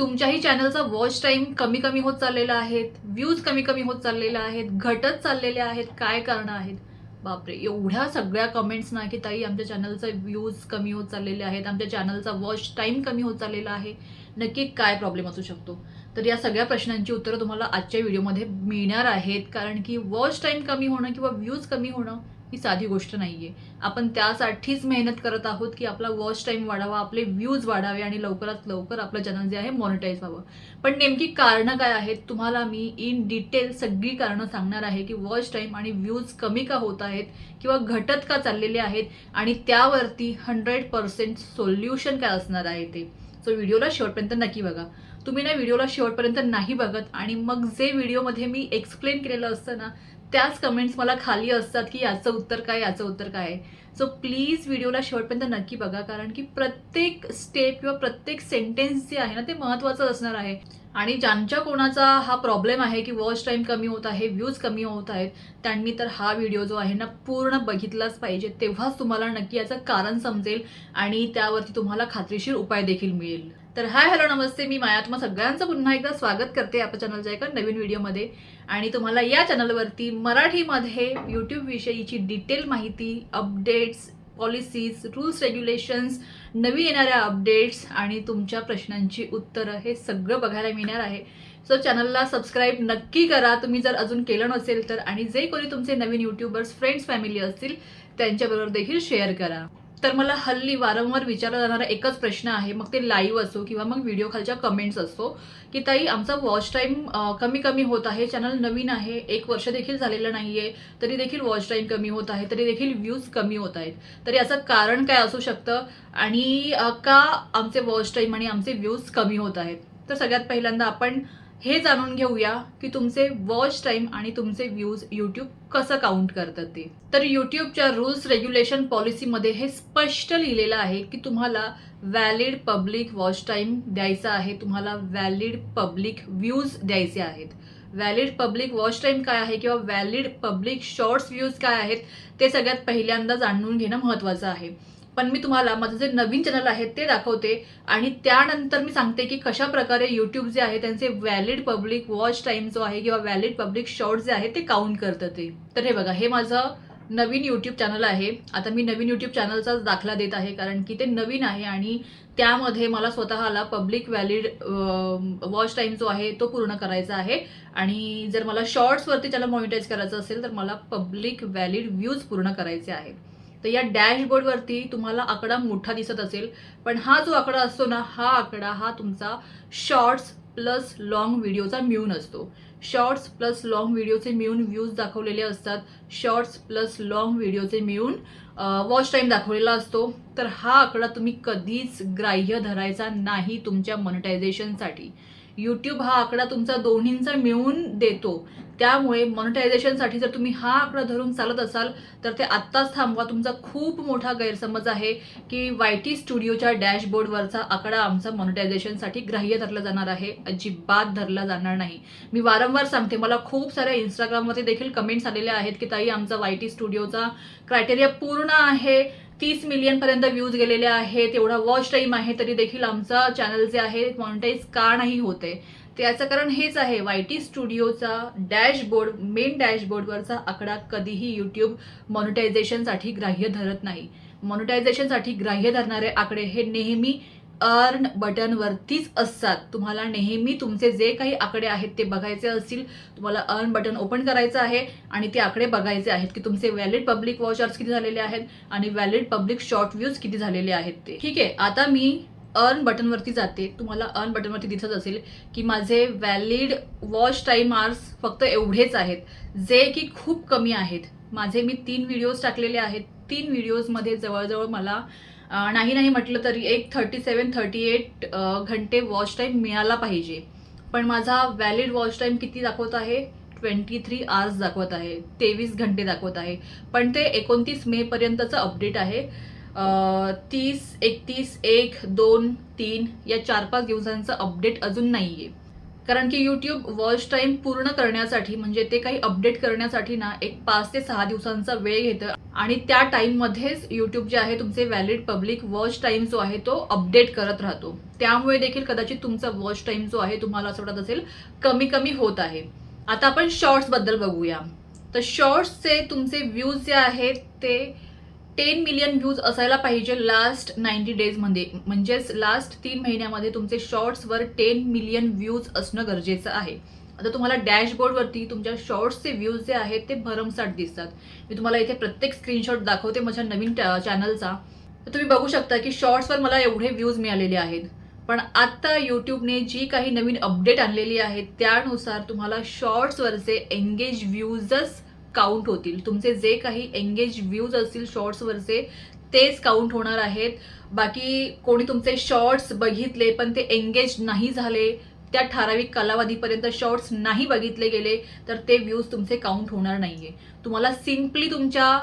तुमच्याही चॅनलचा watch time कमी कमी होत चाललेला आहेत व्ह्यूज कमी कमी होत चाललेला आहेत घटत चाललेले आहेत काय कारणं आहेत? बापरे एवढ्या सगळ्या कमेंट्स ना की ताई आमच्या चॅनलचा व्ह्यूज कमी होत चाललेले आहेत आमच्या चॅनलचा वॉच टाईम कमी होत चाललेला आहे. नक्की काय प्रॉब्लेम असू शकतो? तर या सगळ्या प्रश्नांची उत्तरं तुम्हाला आजच्या व्हिडिओमध्ये मिळणार आहेत. कारण की वॉच टाईम कमी होणं किंवा व्ह्यूज कमी होणं ही साधी गोष्ट नाही आहे आपण त्यासाठीच मेहनत करत आहोत की आपला वॉच टाईम वाढावा आपले व्ह्यूज वाढावे आणि लवकरात लवकर आपलं चॅनल जे आहे मॉनिटाईज व्हावं. पण नेमकी कारणं काय आहेत? तुम्हाला मी इन डिटेल सगळी कारणं सांगणार आहे की वॉच टाईम आणि व्ह्यूज कमी का होत आहेत किंवा घटत का चाललेले आहेत आणि त्यावरती हंड्रेड पर्सेंट सोल्युशन काय असणार आहे ते. सो व्हिडिओला शेवटपर्यंत नक्की बघा. तुम्ही ना व्हिडिओला शेवटपर्यंत नाही बघत आणि मग जे व्हिडिओमध्ये मी एक्सप्लेन केलेलं असतं ना त्याच कमेंट्स मला खाली असतात की याचं उत्तर काय याचं उत्तर काय. आहे सो प्लीज व्हिडिओला शेवटपर्यंत नक्की बघा कारण की प्रत्येक स्टेप किंवा प्रत्येक सेंटेन्स जे आहे ना ते महत्त्वाचं असणार आहे. आणि ज्यांच्या कोणाचा हा प्रॉब्लेम आहे की वॉच टाईम कमी होत आहे व्ह्यूज कमी होत आहेत त्यांनी तर हा व्हिडिओ जो आहे ना पूर्ण बघितलाच पाहिजे. तेव्हाच तुम्हाला नक्की याचं कारण समजेल आणि त्यावरती तुम्हाला खात्रीशीर उपाय देखील मिळेल. तर हाय हॅलो नमस्ते. मी माया. तुम्हा सगळ्यांचं पुन्हा एकदा स्वागत करते आपल्या चॅनलच्या एका नवीन व्हिडिओमध्ये. आणि तुम्हाला या चॅनलवरती मराठीमध्ये यूट्यूब विषयीची डिटेल माहिती अपडेट्स पॉलिसीज रूल्स रेग्युलेशन्स नवीन येणाऱ्या अपडेट्स आणि तुमच्या प्रश्नांची उत्तरं हे सगळं बघायला मिळणार आहे. सो चॅनलला सबस्क्राईब नक्की करा. तुम्ही जर अजून केलं नसेल तर आणि जे कोणी तुमचे नवीन यूट्यूबर्स फ्रेंड्स फॅमिली असतील त्यांच्याबरोबर देखील शेअर करा. तर मला हल्ली वारंवार विचारला जाणारा एकच प्रश्न आहे. मग ते लाईव्ह असो किंवा मग व्हिडिओ खालच्या कमेंट्स असो की ताई आमचा वॉच टाईम कमी कमी होत आहे. चॅनल नवीन आहे. एक वर्ष देखील झालेलं नाही आहे तरी देखील वॉच टाईम कमी होत आहे. तरी देखील व्ह्यूज कमी होत आहेत. तर याचं कारण काय असू शकतं? आणि का आमचे वॉच टाईम आणि आमचे व्ह्यूज कमी होत आहेत? तर सगळ्यात पहिल्यांदा आपण हे जाणून घेऊया की तुमचे वॉच टाईम आणि तुमचे व्ह्यूज यूट्यूब कसं काउंट करतात ते. तर यूट्यूबच्या रूल्स रेग्युलेशन पॉलिसीमध्ये हे स्पष्ट लिहिलेलं आहे की तुम्हाला व्हॅलिड पब्लिक वॉच टाईम द्यायचा आहे तुम्हाला व्हॅलिड पब्लिक व्ह्यूज द्यायचे आहेत. व्हॅलिड पब्लिक वॉच टाईम काय आहे किंवा व्हॅलिड पब्लिक शॉर्ट्स व्ह्यूज काय आहेत ते सगळ्यात पहिल्यांदा जाणून घेणं महत्त्वाचं आहे. पण मी तुम्हाला माझं जे नवीन चॅनल आहे ते दाखवते. आणि त्यानंतर मी सांगते की कशा प्रकारे यूट्यूब जे आहे त्यांचे व्हॅलिड पब्लिक वॉच टाईम जो आहे किंवा व्हॅलिड पब्लिक शॉर्ट जे आहे ते काउंट करतं ते. तर हे बघा हे माझं नवीन यूट्यूब चॅनल आहे. आता मी नवीन यूट्यूब चॅनलचाच दाखला देत आहे कारण की ते नवीन आहे आणि त्यामध्ये मला स्वतःला पब्लिक व्हॅलिड वॉच टाईम जो आहे तो पूर्ण करायचा आहे. आणि जर मला शॉर्ट्सवरती त्याला मॉनिटाईज करायचं असेल तर मला पब्लिक व्हॅलिड व्ह्यूज पूर्ण करायचे आहे. तर या डॅशबोर्डवरती तुम्हाला आकडा मोठा दिसत असेल. पण हा जो आकडा असतो ना हा आकडा हा तुमचा शॉर्ट्स प्लस लॉंग व्हिडिओचा मिळून असतो. शॉर्ट्स प्लस लॉंग व्हिडिओचे मिळून व्ह्यूज दाखवलेले असतात. शॉर्ट्स प्लस लॉंग व्हिडिओचे मिळून वॉच टाईम दाखवलेला असतो. तर हा आकडा तुम्ही कधीच ग्राह्य धरायचा नाही तुमच्या मॉनिटायझेशनसाठी यूट्यूब हा आकडा तुमचा दोन्हींचा मिळून देतो. त्यामुळे मॉनिटायझेशनसाठी जर तुम्ही हा आकडा धरून चालत असाल तर ते आत्ताच थांबवा. तुमचा खूप मोठा गैरसमज आहे की वाय टी स्टुडिओच्या डॅशबोर्डवरचा आकडा आमचा मॉनिटायझेशनसाठी ग्राह्य धरला जाणार आहे. अजिबात धरला जाणार नाही. मी वारंवार सांगते मला खूप साऱ्या इंस्टाग्राममध्ये देखील कमेंट्स आलेल्या आहेत की ताई आमचा वाय टी स्टुडिओचा क्रायटेरिया पूर्ण आहे. तीस मिलियनपर्यंत व्ह्यूज गेलेले आहेत. एवढा वॉच टाईम आहे तरी देखील आमचा चॅनल जे आहे मॉनिटाईज का नाही होते? त्याचं कारण हेच आहे वाय टी स्टुडिओचा डॅशबोर्ड मेन डॅशबोर्डवरचा आकडा कधीही यूट्यूब मॉनिटायझेशनसाठी ग्राह्य धरत नाही. मॉनिटायझेशनसाठी ग्राह्य धरणारे आकडे हे नेहमी अर्न बटनवरतीच असतात. तुम्हाला नेहमी तुमचे जे काही आकडे आहेत ते बघायचे असतील. तुम्हाला अर्न बटन ओपन करायचं आहे आणि ते आकडे बघायचे आहेत की तुमचे व्हॅलिड पब्लिक वॉचर्स किती झालेले आहेत आणि व्हॅलिड पब्लिक शॉर्ट व्ह्यूज किती झालेले आहेत ते. ठीक आहे आता मी अर्न बटनवरती जाते. तुम्हाला अर्न बटनवरती दिसत असेल की माझे व्हॅलिड वॉच टाईम आर्स फक्त एवढेच आहेत. जे की खूप कमी आहेत. माझे मी तीन व्हिडिओज टाकलेले आहेत. तीन व्हिडिओजमध्ये जवळजवळ मला नाही नाही म्हटलं तरी एक थर्टी सेवन थर्टी एट घंटे वॉच टाईम मिळाला पाहिजे. पण माझा व्हॅलिड वॉच टाईम किती दाखवत आहे? ट्वेंटी थ्री आवर्स दाखवत आहे. तेवीस घंटे दाखवत आहे. पण ते एकोणतीस मेपर्यंतचं अपडेट आहे. तीस एकतीस एक दोन तीन या चार पाच दिवसांचं अपडेट अजून नाही आहे कारण की यूट्यूब वॉच टाईम पूर्ण करण्यासाठी म्हणजे ते काही अपडेट करण्यासाठी ना एक पाच ते सहा दिवसांचा वेळ घेतं. आणि त्या टाईममध्येच यूट्यूब जे आहे तुमचे व्हॅलिड पब्लिक वॉच टाईम जो आहे तो अपडेट करत राहतो. त्यामुळे देखील कदाचित तुमचा वॉच टाईम जो आहे तुम्हाला असं वाटत असेल कमी कमी होत आहे. आता आपण शॉर्ट्सबद्दल बघूया. तर शॉर्ट्सचे तुमचे व्ह्यूज जे आहेत ते टेन मिलियन व्ह्यूज असायला पाहिजे लास्ट नाईन्टी डेजमध्ये म्हणजेच लास्ट तीन महिन्यामध्ये तुमचे शॉर्ट्सवर टेन मिलियन व्ह्यूज असणं गरजेचं आहे. आता तुम्हाला डॅशबोर्डवरती तुमच्या शॉर्ट्सचे व्ह्यूज जे आहेत ते भरमसाठ दिसतात. मी तुम्हाला इथे प्रत्येक स्क्रीनशॉट दाखवते माझ्या नवीन चॅनलचा तर तुम्ही बघू शकता की शॉर्ट्सवर मला एवढे व्ह्यूज मिळालेले आहेत. पण आत्ता यूट्यूबने जी काही नवीन अपडेट आणलेली आहे त्यानुसार तुम्हाला शॉर्ट्सवरचे एंगेज व्ह्यूजच काउंट होतील. तुमचे जे काही एंगेज व्ह्यूज असतील शॉर्ट्सवरचे तेच काउंट होणार आहेत. बाकी कोणी तुमचे शॉर्ट्स बघितले पण ते एंगेज नाही झाले त्या ठराविक कालावधीपर्यंत शॉर्ट्स नाही बघितले गेले तर ते व्ह्यूज तुमचे काउंट होणार नाहीये. तुम्हाला सिम्पली तुमच्या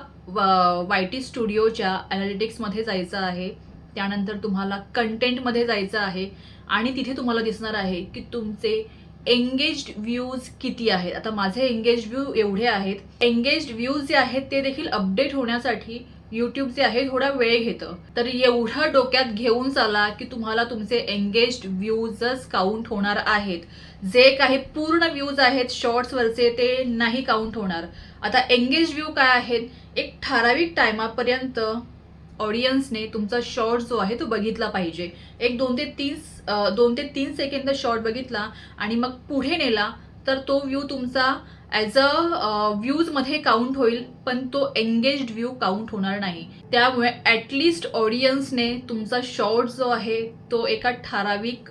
वाय टी स्टुडिओच्या अनालिटिक्समध्ये जायचं आहे. त्यानंतर तुम्हाला कंटेंटमध्ये जायचं आहे. आणि तिथे तुम्हाला दिसणार आहे की तुमचे एंगेज्ड व्ह्यूज किती आहेत? आता माझे एंगेज व्ह्यू एवढे आहेत. एंगेज्ड व्ह्यूज जे आहेत ते देखील अपडेट होण्यासाठी यूट्यूब जे आहे थोडा वेळ घेतं. तर एवढं डोक्यात घेऊन चाला की तुम्हाला तुमचे एंगेज्ड व्ह्यूजच काउंट होणार आहेत. जे काही पूर्ण व्ह्यूज आहेत शॉर्ट्सवरचे ते नाही काउंट होणार. आता एंगेज व्ह्यू काय आहेत? एक ठराविक टायमापर्यंत ऑडियन्सने तुमचा शॉर्ट जो आहे तो बघितला पाहिजे. एक दोन ते तीन दोन ते तीन सेकंद शॉर्ट बघितला आणि मग पुढे नेला तर तो व्ह्यू तुमचा ॲज अ व्ह्यूजमध्ये काउंट होईल पण तो एंगेज्ड व्ह्यू काउंट होणार नाही. त्यामुळे ॲटलिस्ट ऑडियन्सने तुमचा शॉर्ट जो आहे तो एका ठराविक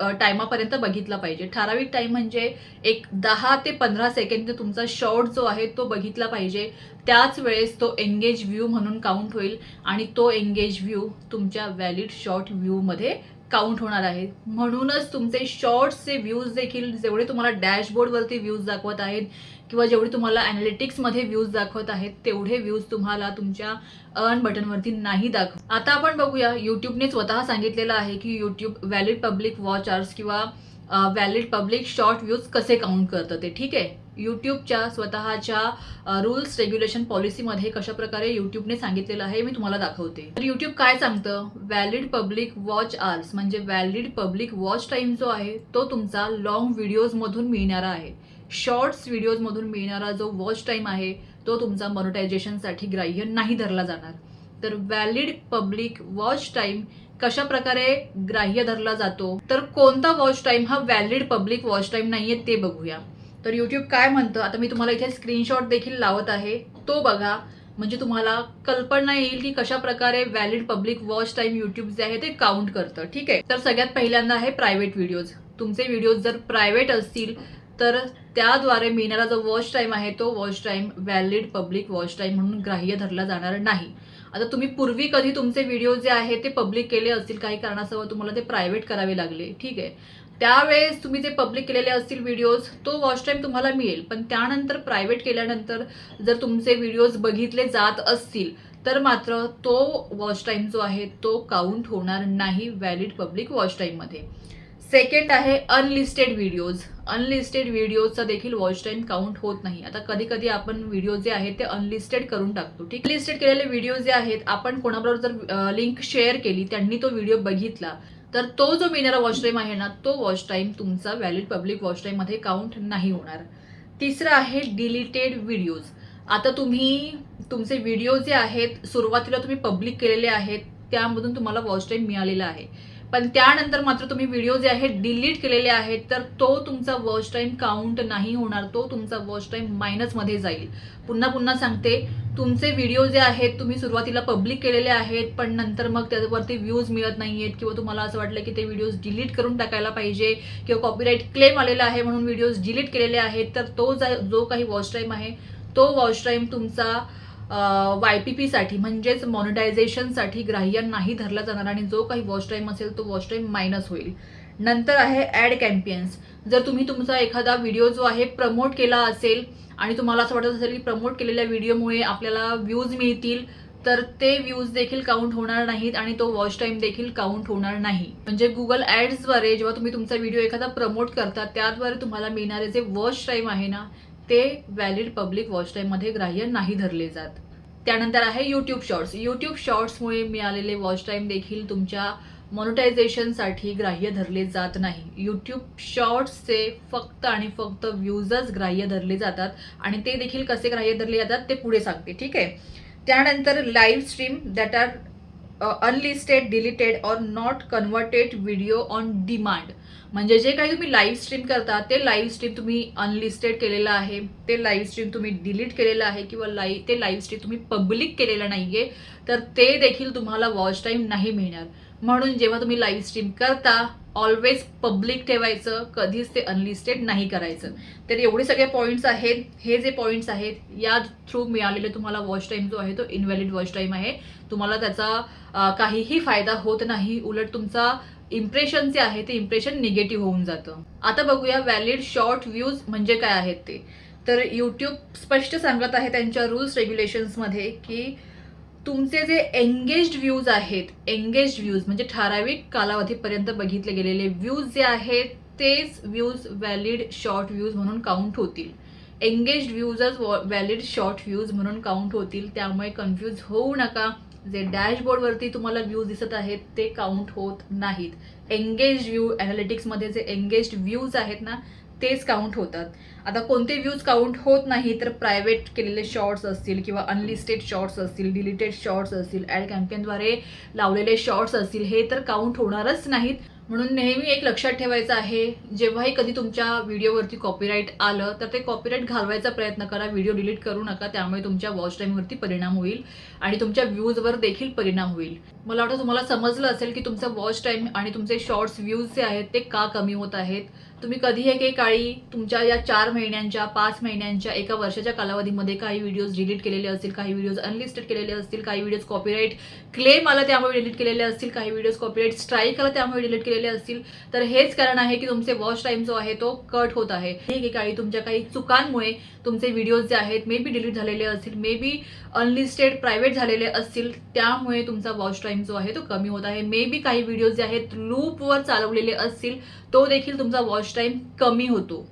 टायमापर्यंत बघितला पाहिजे. ठराविक टाइम म्हणजे एक दहा ते पंधरा सेकंड तुमचा शॉर्ट जो आहे तो बघितला पाहिजे. त्याच वेळेस तो एंगेज व्ह्यू म्हणून काउंट होईल आणि तो एंगेज व्ह्यू तुमच्या व्हॅलिड शॉर्ट व्ह्यूमध्ये काउंट होणार आहे म्हणूनच तुमचे शॉर्ट्सचे व्ह्यूज देखील जेवढे तुम्हाला डॅशबोर्डवरती व्ह्यूज दाखवत आहेत किंवा जेवढे तुम्हाला ॲनालिटिक्समध्ये व्ह्यूज दाखवत आहेत तेवढे व्ह्यूज तुम्हाला तुमच्या अर्न बटनवरती नाही दाखव आता आपण बघूया यूट्यूबने स्वतः सांगितलेलं आहे की यूट्यूब व्हॅलिड पब्लिक वॉचर्स किंवा व्हॅलिड पब्लिक शॉर्ट व्ह्यूज कसे काउंट करतं ते ठीक आहे? यूट्यूबच्या स्वतःच्या रूल्स रेग्युलेशन पॉलिसीमध्ये कशाप्रकारे यूट्यूबने सांगितलेलं आहे मी तुम्हाला दाखवते. तर यूट्यूब काय सांगतं? व्हॅलिड पब्लिक वॉच आर्स म्हणजे व्हॅलिड पब्लिक वॉच टाइम जो आहे तो तुमचा लॉंग व्हिडिओजमधून मिळणारा आहे. शॉर्ट्स व्हिडिओजमधून मिळणारा जो वॉच टाइम आहे तो तुमचा मॉनिटायझेशनसाठी ग्राह्य नाही धरला जाणार. तर व्हॅलिड पब्लिक वॉच टाइम कशा प्रकारे ग्राह्य धरला जातो? तर कोणता वॉच टाइम हा व्हॅलिड पब्लिक वॉच टाइम नाहीये ते बघूया. तर यूट्यूब काय म्हणतं? आता मी तुम्हाला इथे स्क्रीनशॉट देखील लावत आहे. तो बघा. म्हणजे तुम्हाला कल्पना येईल की कशा प्रकारे valid public watch time YouTube जे आहे ते काउंट करतं. ठीक आहे? तर सगळ्यात पहिल्यांदा आहे प्रायव्हेट व्हिडिओज तुमचे व्हिडिओज जर प्रायव्हेट असतील तर त्याद्वारे मिळणारा जो वॉच टाइम आहे तो watch time valid public watch time म्हणून ग्राह्य धरला जाणार नाही. आता तुम्ही पूर्वी कधी तुमचे व्हिडिओ जे आहे ते पब्लिक केले असतील काही कारणासह तुम्हाला ते प्रायव्हेट करावे लागले. ठीक आहे? त्यावेळेस तुम्ही जे पब्लिक केलेले असतील व्हिडिओज तो वॉच टाईम तुम्हाला मिळेल. पण त्यानंतर प्रायव्हेट केल्यानंतर जर तुमचे व्हिडिओज बघितले जात असतील तर मात्र तो वॉच टाईम जो आहे तो काउंट होणार नाही व्हॅलिड पब्लिक वॉच टाईममध्ये सेकंड आहे अनलिस्टेड व्हिडिओज अनलिस्टेड व्हिडिओचा देखील वॉच टाईम काउंट होत नाही. आता कधी कधी आपण व्हिडिओ जे आहेत ते अनलिस्टेड करून टाकतो. ठीक? लिस्टेड केलेले व्हिडिओ जे आहेत आपण कोणाबरोबर जर लिंक शेअर केली त्यांनी तो व्हिडिओ बघितला तर तो जो मिळणारा वॉच टाइम आहे ना तो वॉच टाइम तुमचा व्हॅलिड पब्लिक वॉच टाईममध्ये काउंट नाही होणार. तिसरं आहे डिलीटेड व्हिडिओज आता तुम्ही तुमचे व्हिडिओ जे आहेत सुरुवातीला तुम्ही पब्लिक केलेले आहेत त्यामधून तुम्हाला वॉच टाइम मिळालेला आहे. पण त्यानंतर मात्र तुम्ही व्हिडिओ जे आहेत डिलीट केलेले आहेत तर तो तुमचा वॉच टाईम काउंट नाही होणार. तो तुमचा वॉच टाईम मायनसमध्ये जाईल. पुन्हा पुन्हा सांगते तुमचे व्हिडिओ जे आहेत तुम्ही सुरुवातीला पब्लिक केलेले आहेत पण नंतर मग त्यावरती व्ह्यूज मिळत नाही आहेत किंवा तुम्हाला असं वाटलं की ते व्हिडिओज डिलीट करून टाकायला पाहिजे किंवा कॉपीराईट क्लेम आलेला आहे म्हणून व्हिडिओज डिलीट केलेले आहेत तर तो जा- जो काही वॉच टाईम आहे तो वॉच टाईम तुमचा वाय पी पीसाठी म्हणजेच मॉनिटायझेशनसाठी ग्राह्य नाही धरला जाणार आणि जो काही वॉच टाइम असेल तो वॉच टाईम मायनस होईल. नंतर आहे ॲड कॅम्पियन्स जर तुम्ही तुमचा एखादा व्हिडिओ जो आहे प्रमोट केला असेल आणि तुम्हाला असं वाटत असेल की प्रमोट केलेल्या व्हिडिओमुळे आपल्याला व्ह्यूज मिळतील तर ते व्ह्यूज देखील काउंट होणार नाहीत आणि तो वॉच टाइम देखील काउंट होणार नाही. म्हणजे गुगल ॲड्सद्वारे जेव्हा तुम्ही तुमचा व्हिडिओ एखादा प्रमोट करता त्याद्वारे तुम्हाला मिळणारे जे वॉच टाइम आहे ना ते व्हॅलिड पब्लिक वॉच टाईममध्ये ग्राह्य नाही धरले जात. त्यानंतर आहे यूट्यूब शॉर्ट्स यूट्यूब शॉर्ट्समुळे मिळालेले वॉच टाईम देखील तुमच्या मॉनिटायझेशनसाठी ग्राह्य धरले जात नाही. यूट्यूब शॉर्ट्सचे फक्त आणि फक्त व्ह्यूजच ग्राह्य धरले जातात आणि ते देखील कसे ग्राह्य धरले जातात ते पुढे सांगते. ठीक आहे? त्यानंतर live stream that are unlisted deleted or not converted video on demand म्हणजे जे काही तुम्ही लाईव्ह स्ट्रीम करता ते लाईव्ह स्ट्रीम तुम्ही अनलिस्टेड केलेलं आहे ते लाईव्ह स्ट्रीम तुम्ही डिलीट केलेलं आहे किंवा लाईव्ह ते लाईव्ह स्ट्रीम तुम्ही पब्लिक केलेलं नाही आहे तर ते देखील तुम्हाला वॉच टाईम नाही मिळणार. म्हणून जेव्हा तुम्ही लाईव्ह स्ट्रीम करता ऑलवेज पब्लिक ठेवायचं कधीच ते अनलिस्टेड नाही करायचं. तर एवढे सगळे पॉईंट्स आहेत हे जे पॉईंट्स आहेत या थ्रू मिळालेले तुम्हाला वॉच टाईम जो आहे तो इनव्हॅलिड वॉच टाईम आहे. तुम्हाला त्याचा काहीही फायदा होत नाही उलट तुमचा इम्प्रेशन जे आहे ते इम्प्रेशन निगेटिव्ह होऊन जातं. आता बघूया व्हॅलिड शॉर्ट व्ह्यूज म्हणजे काय आहेत ते. तर यूट्यूब स्पष्ट सांगत आहे त्यांच्या रूल्स रेग्युलेशन्समध्ये की तुमचे जे एंगेज्ड व्ह्यूज आहेत एंगेज्ड व्ह्यूज म्हणजे ठराविक कालावधीपर्यंत बघितले गेलेले व्ह्यूज जे आहेत तेच व्ह्यूज व्हॅलिड शॉर्ट व्ह्यूज म्हणून काउंट होतील. एंगेज्ड व्ह्यूजच व्हॅलिड शॉर्ट व्ह्यूज म्हणून काउंट होतील. त्यामुळे कन्फ्यूज होऊ नका. जे डॅशबोर्डवरती तुम्हाला व्ह्यूज दिसत आहेत ते काउंट होत नाहीत. एंगेज व्ह्यू ॲनालिटिक्समध्ये जे एंगेज्ड व्ह्यूज आहेत ना तेच काउंट होतात. आता कोणते व्ह्यूज काउंट होत नाही तर प्रायव्हेट केलेले शॉर्ट्स असतील किंवा अनलिस्टेड शॉर्ट्स असतील डिलिटेड शॉर्ट्स असतील ॲड कॅम्पेनद्वारे लावलेले शॉर्ट्स असतील हे तर काउंट होणारच नाहीत. म्हणून नेहमी एक लक्षात ठेवायचं आहे जेव्हाही कधी तुमच्या व्हिडिओवरती कॉपीराईट आलं तर ते कॉपीराईट घालवायचा प्रयत्न करा व्हिडिओ डिलीट करू नका त्यामुळे तुमच्या वॉच टाईमवरती परिणाम होईल आणि तुमच्या व्ह्यूजवर देखील परिणाम होईल. मला वाटतं तुम्हाला समजलं असेल की तुमचं वॉच टाईम आणि तुमचे शॉर्ट्स व्ह्यूज जे आहेत ते का कमी होत आहेत? तुम्ही कधी एके काळी तुमच्या या चार महिन्यांच्या पाच महिन्यांच्या एका वर्षाच्या कालावधीमध्ये काही व्हिडिओज डिलीट केलेले असतील काही व्हिडिओज अनलिस्टेड केलेले असतील काही व्हिडिओज कॉपीराईट क्लेम आला त्यामुळे डिलीट केलेले असतील काही व्हिडिओज कॉपीराईट स्ट्राईक आला त्यामुळे डिलीट केलेले असतील. तर हेच कारण आहे की तुमचे वॉच टाईम जो आहे तो कट होत आहे. एके काळी तुमच्या काही चुकांमुळे तुमचे व्हिडिओज जे आहेत मे बी डिलीट झालेले असतील मे बी अनलिस्टेड प्रायव्हेट झालेले असतील त्यामुळे तुमचा वॉच टाईम जो आहे तो कमी होत आहे. मे बी काही व्हिडिओज जे आहेत लूपवर चालवलेले असतील तो देखील तुमचा वॉच टाईम कमी होतो.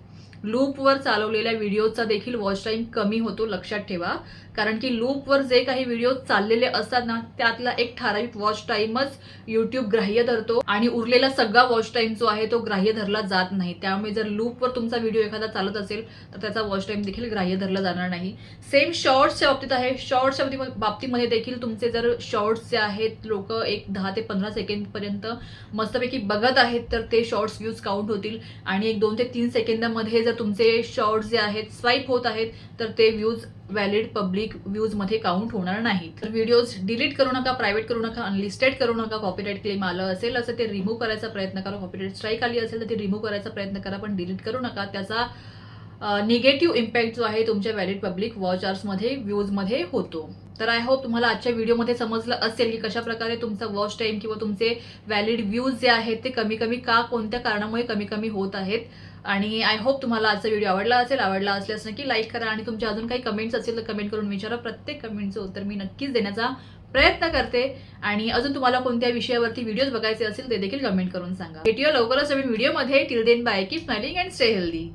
लूपवर चालवलेल्या व्हिडिओचा देखील वॉच टाईम कमी होतो लक्षात ठेवा. कारण की लूपवर जे काही व्हिडिओ चाललेले असतात ना त्यातला एक ठराविक वॉच टाईमच यूट्यूब ग्राह्य धरतो. आणि उरलेला सगळा वॉच टाईम जो आहे तो ग्राह्य धरला जात नाही. त्यामुळे जर लूपवर तुमचा व्हिडिओ एखादा चालत असेल तर त्याचा वॉच टाईम देखील ग्राह्य धरला जाणार नाही. सेम शॉर्ट्सच्या बाबतीत आहे. शॉर्ट्सच्या बाबतीमध्ये देखील तुमचे जर शॉर्ट्स जे आहेत लोक एक दहा ते पंधरा सेकंडपर्यंत मस्तपैकी बघत आहेत तर ते शॉर्ट्स व्ह्यूज काउंट होतील. आणि एक दोन ते तीन सेकंदामध्ये जर तुमचे शॉर्ट जे आहेत स्वाईप होत आहेत तर ते व्ह्यूज व्हॅलिड पब्लिक व्ह्यूजमध्ये काउंट होणार नाहीत. तर व्हिडिओज डिलीट करू नका प्रायव्हेट करू नका अनलिस्टेड करू नका कॉपीराईट क्लेम आलं असेल असं ते रिमूव्ह करायचा प्रयत्न करा कॉपीराईट स्ट्राईक आली असेल तर ते रिमूव्ह करायचा प्रयत्न करा पण डिलीट करू नका. त्याचा निगेटिव्ह इम्पॅक्ट जो आहे तुमच्या व्हॅलिड पब्लिक वॉच आर्समध्ये व्ह्यूजमध्ये होतो. तर आय होप तुम्हाला आजच्या व्हिडिओमध्ये समजलं असेल की कशाप्रकारे तुमचा वॉच टाईम किंवा तुमचे व्हॅलिड व्ह्यूज जे आहेत ते कमी कमी का कोणत्या कारणामुळे कमी कमी होत आहेत आणि आय होप तुम्हाला आजचा व्हिडिओ आवडला असेल आवडला असल्यास नक्की लाईक करा आणि तुमच्या अजून काही कमेंट्स असतील तर कमेंट करून विचारा. प्रत्येक कमेंटचं उत्तर मी नक्कीच देण्याचा प्रयत्न करते. आणि अजून तुम्हाला कोणत्या विषयावरती व्हिडिओज बघायचे असेल ते देखील कमेंट करून सांगा. भेटूया लवकरच नवीन व्हिडिओमध्ये till then bye keep smiling and stay healthy